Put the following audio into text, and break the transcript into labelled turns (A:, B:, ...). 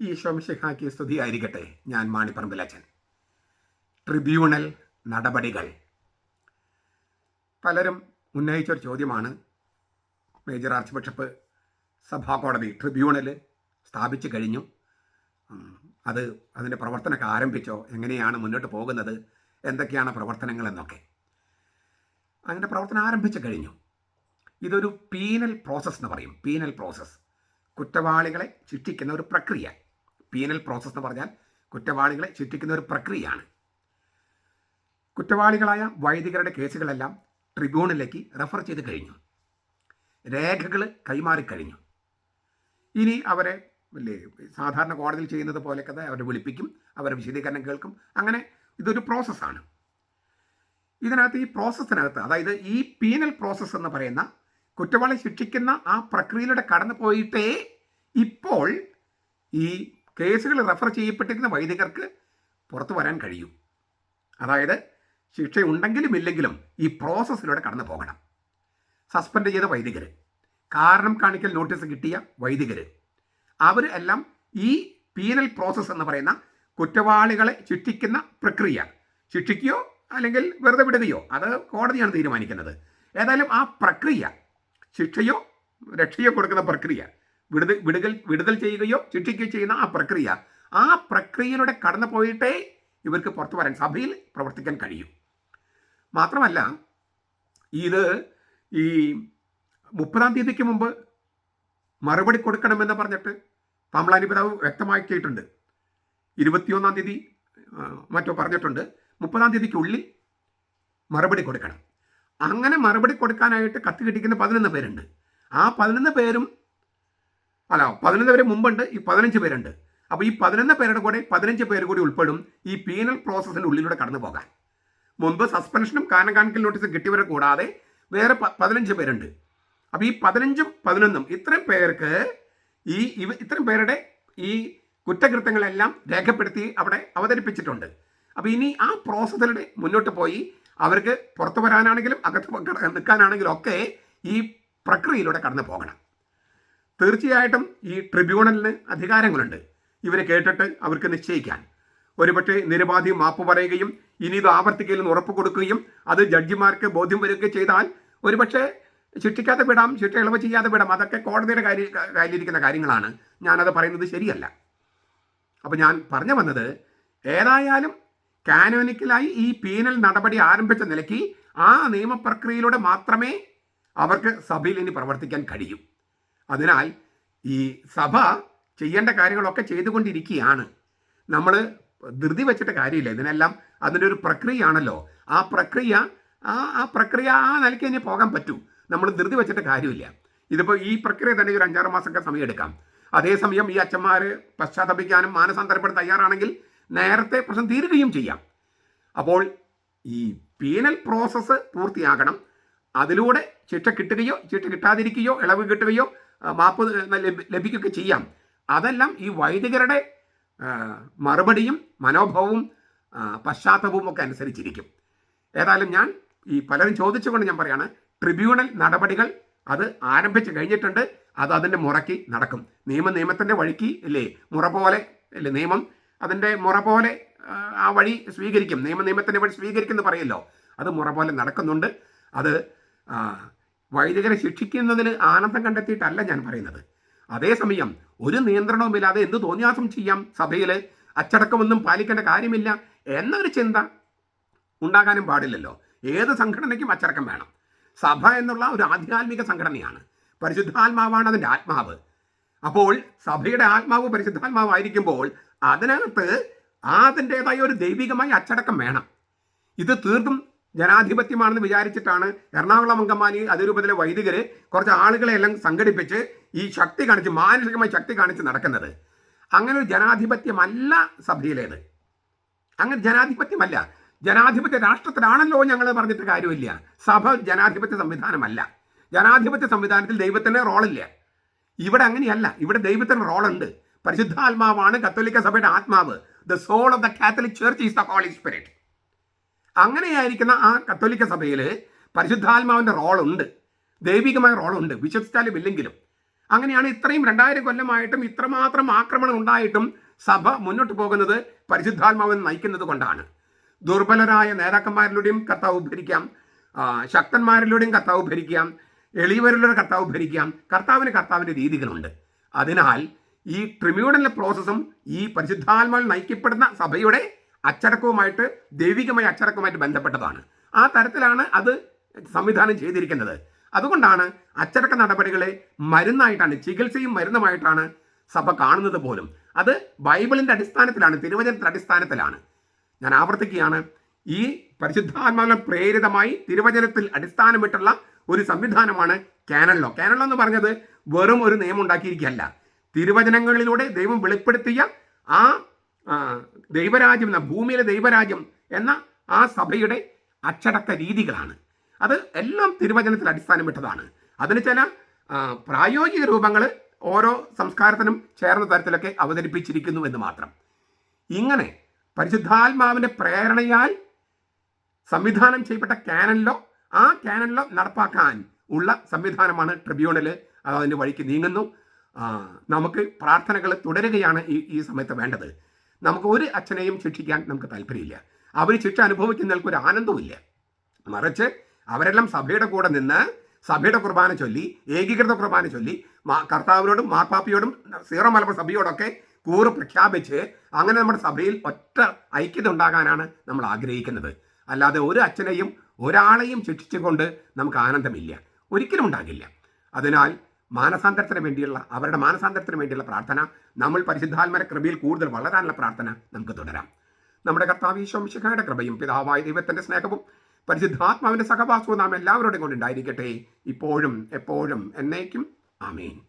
A: ഈ സ്തുതി സ്തുതിയായിരിക്കട്ടെ ഞാൻ മാണിപ്പറമ്പിലച്ചൻ ട്രിബ്യൂണൽ നടപടികൾ. പലരും ഉന്നയിച്ച ഒരു ചോദ്യമാണ്. മേജർ ആർച്ച് ബിഷപ്പ് സഭാ കോടതി ട്രിബ്യൂണൽ സ്ഥാപിച്ചു കഴിഞ്ഞു. അത് അതിന്റെ പ്രവർത്തനമൊക്കെ ആരംഭിച്ചോ? എങ്ങനെയാണ് മുന്നോട്ട് പോകുന്നത്? എന്തൊക്കെയാണ് പ്രവർത്തനങ്ങളെന്നൊക്കെ അതിന്റെ പ്രവർത്തനം ആരംഭിച്ചു കഴിഞ്ഞു. ഇതൊരു പീനൽ പ്രോസസ്സ് എന്ന് പറയും. Penal process. കുറ്റവാളികളെ ശിക്ഷിക്കുന്ന ഒരു പ്രക്രിയ. പീനൽ പ്രോസസ്സ് എന്ന് പറഞ്ഞാൽ കുറ്റവാളികളെ ശിക്ഷിക്കുന്ന ഒരു പ്രക്രിയയാണ്. കുറ്റവാളികളായ വൈദികരുടെ കേസുകളെല്ലാം ട്രിബ്യൂണലിലേക്ക് റെഫർ ചെയ്ത് കഴിഞ്ഞു. രേഖകൾ കൈമാറിക്കഴിഞ്ഞു ഇനി അവരെ അല്ലേ സാധാരണ കോടതിയിൽ ചെയ്യുന്നത് പോലെയൊക്കെ അവരെ വിളിപ്പിക്കും അവരെ വിശദീകരണം കേൾക്കും. അങ്ങനെ ഇതൊരു പ്രോസസ്സാണ് ഇതിനകത്ത് ഈ പ്രോസസ്സിനകത്ത് അതായത് ഈ പീനൽ പ്രോസസ്സ് എന്ന് പറയുന്ന കുറ്റവാളി ശിക്ഷിക്കുന്ന ആ പ്രക്രിയയിലൂടെ കടന്നു പോയിട്ടേ ഇപ്പോൾ ഈ കേസുകൾ റെഫർ ചെയ്യപ്പെട്ടിരുന്ന വൈദികർക്ക് പുറത്തു വരാൻ കഴിയും. അതായത് ശിക്ഷയുണ്ടെങ്കിലും ഇല്ലെങ്കിലും ഈ പ്രോസസ്സിലൂടെ കടന്നു പോകണം. സസ്പെൻഡ് ചെയ്ത വൈദികർ. കാരണം കാണിക്കൽ നോട്ടീസ് കിട്ടിയ വൈദികർ. അവർ എല്ലാം ഈ പീനൽ പ്രോസസ്സ് എന്ന് പറയുന്ന കുറ്റവാളികളെ ശിക്ഷിക്കുന്ന പ്രക്രിയ. ശിക്ഷിക്കുകയോ അല്ലെങ്കിൽ വെറുതെ വിടുകയോ. അത് കോടതിയാണ് തീരുമാനിക്കുന്നത്. ഏതായാലും ആ പ്രക്രിയ ശിക്ഷയോ രക്ഷയോ കൊടുക്കുന്ന പ്രക്രിയ വിടുതൽ വിടുതൽ വിടുതൽ ചെയ്യുകയോ ശിക്ഷിക്കുകയോ ചെയ്യുന്ന ആ പ്രക്രിയ ആ പ്രക്രിയയിലൂടെ കടന്നു പോയിട്ടേ ഇവർക്ക് പുറത്തു വരാൻ സഭയിൽ പ്രവർത്തിക്കാൻ കഴിയും. മാത്രമല്ല ഇത് ഈ മുപ്പതാം തീയതിക്ക് മുമ്പ് മറുപടി കൊടുക്കണമെന്ന് പറഞ്ഞിട്ട് പാമ്പളാനി പിതാവ് വ്യക്തമാക്കിയിട്ടുണ്ട്. ഇരുപത്തിയൊന്നാം തീയതി മറ്റോ പറഞ്ഞിട്ടുണ്ട്. മുപ്പതാം തീയതിക്കുള്ളിൽ മറുപടി കൊടുക്കണം. അങ്ങനെ മറുപടി കൊടുക്കാനായിട്ട് കത്ത് കിട്ടിക്കുന്ന പതിനൊന്ന് പേരുണ്ട്. ആ പതിനൊന്ന് പേരും അല്ല പതിനൊന്ന് പേര് മുമ്പുണ്ട് ഈ പതിനഞ്ച് പേരുണ്ട്. അപ്പോൾ ഈ പതിനൊന്ന് പേരുടെ കൂടെ പതിനഞ്ച് പേര് കൂടി ഉൾപ്പെടും ഈ പീനൽ പ്രോസസ്സിന്റെ ഉള്ളിലൂടെ കടന്നു പോകാൻ. മുമ്പ് സസ്പെൻഷനും കാനം കാണിക്കൽ നോട്ടീസും കിട്ടിയവരെ കൂടാതെ വേറെ പതിനഞ്ച് പേരുണ്ട്. അപ്പോൾ ഈ പതിനഞ്ചും പതിനൊന്നും ഇത്രയും പേർക്ക് ഈ ഇവ ഇത്രയും പേരുടെ ഈ കുറ്റകൃത്യങ്ങളെല്ലാം രേഖപ്പെടുത്തി അവിടെ അവതരിപ്പിച്ചിട്ടുണ്ട്. അപ്പോൾ ഇനി ആ പ്രോസസ്സിലൂടെ മുന്നോട്ട് പോയി അവർക്ക് പുറത്തു വരാനാണെങ്കിലും അകത്ത് നിൽക്കാനാണെങ്കിലും ഒക്കെ ഈ പ്രക്രിയയിലൂടെ കടന്നു പോകണം. തീർച്ചയായിട്ടും ഈ ട്രിബ്യൂണലിന് അധികാരങ്ങളുണ്ട്. ഇവരെ കേട്ടിട്ട് അവർക്ക് നിശ്ചയിക്കാൻ. ഒരുപക്ഷെ നിരവധി മാപ്പ് പറയുകയും ഇനി ഇത് ആവർത്തിക്കലെന്ന് ഉറപ്പ് കൊടുക്കുകയും അത് ജഡ്ജിമാർക്ക് ബോധ്യം വരികയും ചെയ്താൽ ഒരുപക്ഷെ ശിക്ഷിക്കാതെ വിടാം ശിക്ഷ ഇളവ് ചെയ്യാതെ വിടാം. അതൊക്കെ കോടതിയുടെ കാര്യ കയ്യിലിരിക്കുന്ന കാര്യങ്ങളാണ്. ഞാനത് പറയുന്നത് ശരിയല്ല. അപ്പോൾ ഞാൻ പറഞ്ഞു വന്നത് ഏതായാലും കാനോനിക്കലായി ഈ പീനൽ നടപടി ആരംഭിച്ച നിലയ്ക്ക് ആ നിയമപ്രക്രിയയിലൂടെ മാത്രമേ അവർക്ക് സഭയിൽ ഇനി പ്രവർത്തിക്കാൻ കഴിയൂ. അതിനാൽ ഈ സഭ ചെയ്യേണ്ട കാര്യങ്ങളൊക്കെ ചെയ്തുകൊണ്ടിരിക്കുകയാണ്. നമ്മൾ ധൃതി വെച്ചിട്ട് കാര്യമില്ല. ഇതിനെല്ലാം അതിന്റെ ഒരു പ്രക്രിയയാണല്ലോ. ആ പ്രക്രിയ ആ ആ പ്രക്രിയ ആ നിലയ്ക്ക് ഇനി പോകാൻ പറ്റൂ. നമ്മൾ ധൃതി വെച്ചിട്ട് കാര്യമില്ല. ഇതിപ്പോൾ ഈ പ്രക്രിയ തന്നെ ഒരു അഞ്ചാറ് മാസമൊക്കെ സമയം എടുക്കാം. അതേസമയം ഈ അച്ഛന്മാർ പശ്ചാത്തപിക്കാനും മാനസാന്തരപ്പെട്ട് തയ്യാറാണെങ്കിൽ നേരത്തെ പ്രശ്നം തീരുകയും ചെയ്യാം. അപ്പോൾ ഈ പീനൽ പ്രോസസ്സ് പൂർത്തിയാകണം. അതിലൂടെ ശിക്ഷ കിട്ടുകയോ ശിക്ഷ കിട്ടാതിരിക്കുകയോ ഇളവ് കിട്ടുകയോ മാപ്പ് ലഭി- ലഭിക്കുകയൊക്കെ ചെയ്യാം. അതെല്ലാം ഈ വൈദികരുടെ മറുപടിയും മനോഭാവവും പശ്ചാത്തലവും ഒക്കെ അനുസരിച്ചിരിക്കും. ഏതായാലും ഞാൻ ഈ പലരും ചോദിച്ചുകൊണ്ട് ഞാൻ പറയാണ് ട്രിബ്യൂണൽ നടപടികൾ അത് ആരംഭിച്ചു കഴിഞ്ഞിട്ടുണ്ട് അത് അതിന്റെ മുറയ്ക്ക് നടക്കും. നിയമം നിയമത്തിന്റെ വഴിക്ക് ഇല്ലേ മുറ പോലെ ഇല്ലേ നിയമം അതിന്റെ മുറ പോലെ ആ, വഴി സ്വീകരിക്കും. നിയമ നിയമത്തിന്റെ വഴി സ്വീകരിക്കുന്നു പറയല്ലോ. അത് മുറ പോലെ നടക്കുന്നുണ്ട്. അത് വൈദികരെ ശിക്ഷിക്കുന്നതിൽ ആനന്ദം കണ്ടെത്തിയിട്ടല്ല ഞാൻ പറയുന്നത്. അതേസമയം ഒരു നിയന്ത്രണവുമില്ലാതെ എന്ത് തോന്നിയാസം ചെയ്യാം? സഭയിൽ അച്ചടക്കമൊന്നും പാലിക്കേണ്ട കാര്യമില്ല എന്നൊരു ചിന്ത ഉണ്ടാകാനും പാടില്ലല്ലോ. ഏത് സംഘടനയ്ക്കും അച്ചടക്കം വേണം. സഭ എന്നുള്ള ഒരു ആധ്യാത്മിക സംഘടനയാണ്. പരിശുദ്ധാത്മാവാണ് അതിന്റെ ആത്മാവ്. അപ്പോൾ സഭയുടെ ആത്മാവ് പരിശുദ്ധാത്മാവായിരിക്കുമ്പോൾ അതിനകത്ത് അതിന്റെതായ ഒരു ദൈവികമായ അച്ചടക്കം വേണം. ഇത് തീർത്തും ജനാധിപത്യമാണെന്ന് വിചാരിച്ചിട്ടാണ് എറണാകുളം അങ്കമാലി അതിരൂപത്തിലെ വൈദികര് കുറച്ച് ആളുകളെ എല്ലാം സംഘടിപ്പിച്ച് ഈ ശക്തി കാണിച്ച് മാനസികമായി ശക്തി കാണിച്ച് നടക്കുന്നത്. അങ്ങനെ ഒരു ജനാധിപത്യമല്ല സഭയിലേത്. അങ്ങനെ ജനാധിപത്യമല്ല. ജനാധിപത്യ രാഷ്ട്രത്തിലാണല്ലോ ഞങ്ങൾ പറഞ്ഞിട്ട് കാര്യമില്ല. സഭ ജനാധിപത്യ സംവിധാനമല്ല. ജനാധിപത്യ സംവിധാനത്തിൽ ദൈവത്തിന് റോളില്ല. ഇവിടെ അങ്ങനെയല്ല. ഇവിടെ ദൈവത്തിന് റോളുണ്ട്. പരിശുദ്ധാത്മാവാണ് കത്തോലിക്ക സഭയുടെ ആത്മാവ്. The soul of the Catholic church is the holy spirit അങ്ങനെയായിരിക്കുന്ന ആ കത്തോലിക്ക സഭയിൽ പരിശുദ്ധാത്മാവിന്റെ റോളുണ്ട്. ദൈവികമായ റോളുണ്ട്. വിശ്വസിച്ചാലും ഇല്ലെങ്കിലും. അങ്ങനെയാണ് ഇത്രയും രണ്ടായിരം കൊല്ലമായിട്ടും ഇത്രമാത്രം ആക്രമണം ഉണ്ടായിട്ടും സഭ മുന്നോട്ട് പോകുന്നത് പരിശുദ്ധാത്മാവൻ നയിക്കുന്നത് കൊണ്ടാണ്. ദുർബലരായ നേതാക്കന്മാരിലൂടെയും കർത്താവ് ഭരിക്കാം ശക്തന്മാരിലൂടെയും കർത്താവ് ഭരിക്കാം എളിയവരിലൂടെ കർത്താവ് ഭരിക്കാം കർത്താവിന് കർത്താവിന്റെ രീതികളുണ്ട്. അതിനാൽ ഈ ട്രിബ്യൂണൽ പ്രോസസ്സും ഈ പരിശുദ്ധാത്മാവിൽ നയിക്കപ്പെടുന്ന സഭയുടെ അച്ചടക്കവുമായിട്ട് ദൈവികമായ അച്ചടക്കവുമായിട്ട് ബന്ധപ്പെട്ടതാണ്. ആ തരത്തിലാണ് അത് സംവിധാനം ചെയ്തിരിക്കുന്നത്. അതുകൊണ്ടാണ് അച്ചടക്ക നടപടികളെ മരുന്നായിട്ടാണ് ചികിത്സയും മരുന്നുമായിട്ടാണ് സഭ കാണുന്നത് പോലും. അത് ബൈബിളിന്റെ അടിസ്ഥാനത്തിലാണ് തിരുവചനത്തിന്റെ അടിസ്ഥാനത്തിലാണ്. ഞാൻ ആവർത്തിക്കുകയാണ്. ഈ പരിശുദ്ധാത്മാവിനെ പ്രേരിതമായി തിരുവചനത്തിൽ അടിസ്ഥാനമിട്ടുള്ള ഒരു സംവിധാനമാണ് കാനൺ ലോ കാനൺ ലോ എന്ന് പറഞ്ഞത് വെറും ഒരു നിയമം ഉണ്ടാക്കിയിരിക്കുകയല്ല. തിരുവചനങ്ങളിലൂടെ ദൈവം വെളിപ്പെടുത്തിയ ആ, ദൈവരാജ്യം എന്ന ഭൂമിയിലെ ദൈവരാജ്യം എന്ന ആ സഭയുടെ അച്ചടക്ക രീതികളാണ്. അത് എല്ലാം തിരുവചനത്തിൽ അടിസ്ഥാനമിട്ടതാണ് അതിന് ചില പ്രായോഗിക രൂപങ്ങൾ ഓരോ സംസ്കാരത്തിനും ചേർന്ന തരത്തിലൊക്കെ അവതരിപ്പിച്ചിരിക്കുന്നു എന്ന് മാത്രം. ഇങ്ങനെ പരിശുദ്ധാത്മാവിന്റെ പ്രേരണയാൽ സംവിധാനം ചെയ്യപ്പെട്ട ക്യാനലിലോ ആ ക്യാനലിലോ നടപ്പാക്കാൻ ഉള്ള സംവിധാനമാണ് ട്രിബ്യൂണൽ അത് അതിന്റെ വഴിക്ക് നീങ്ങുന്നു. നമുക്ക് പ്രാർത്ഥനകൾ തുടരുകയാണ് ഈ ഈ സമയത്ത് വേണ്ടത്. നമുക്ക് ഒരു അച്ഛനെയും ശിക്ഷിക്കാൻ നമുക്ക് താല്പര്യമില്ല. അവർ ശിക്ഷ അനുഭവിക്കുന്നവർക്ക് ഒരു ആനന്ദവുമില്ല. മറിച്ച് അവരെല്ലാം സഭയുടെ കൂടെ നിന്ന് സഭയുടെ കുർബാന ചൊല്ലി ഏകീകൃത കുർബാന ചൊല്ലി കർത്താവിനോടും മാർപ്പാപ്പിയോടും സീറോ മലബാർ സഭയോടൊക്കെ കൂറ് പ്രഖ്യാപിച്ച് അങ്ങനെ നമ്മുടെ സഭയിൽ ഒറ്റ ഐക്യത ഉണ്ടാകാനാണ് നമ്മൾ ആഗ്രഹിക്കുന്നത്. അല്ലാതെ ഒരു അച്ഛനെയും ഒരാളെയും ശിക്ഷിച്ചുകൊണ്ട് നമുക്ക് ആനന്ദമില്ല. ഒരിക്കലും ഉണ്ടാകില്ല. അതിനാൽ മാനസാന്തരത്തിന് വേണ്ടിയുള്ള അവരുടെ മാനസാന്തരത്തിന് വേണ്ടിയുള്ള പ്രാർത്ഥന നമ്മൾ പരിശുദ്ധാത്മര കൃപയിൽ കൂടുതൽ വളരാനുള്ള പ്രാർത്ഥന നമുക്ക് തുടരാം. നമ്മുടെ കർത്താവ് കൃപയും പിതാവായ ദൈവത്തിന്റെ സ്നേഹവും പരിശുദ്ധാത്മാവിന്റെ സഹവാസവും നാം എല്ലാവരോടും കൊണ്ടുണ്ടായിരിക്കട്ടെ ഇപ്പോഴും എപ്പോഴും എന്നേക്കും. ആമേൻ.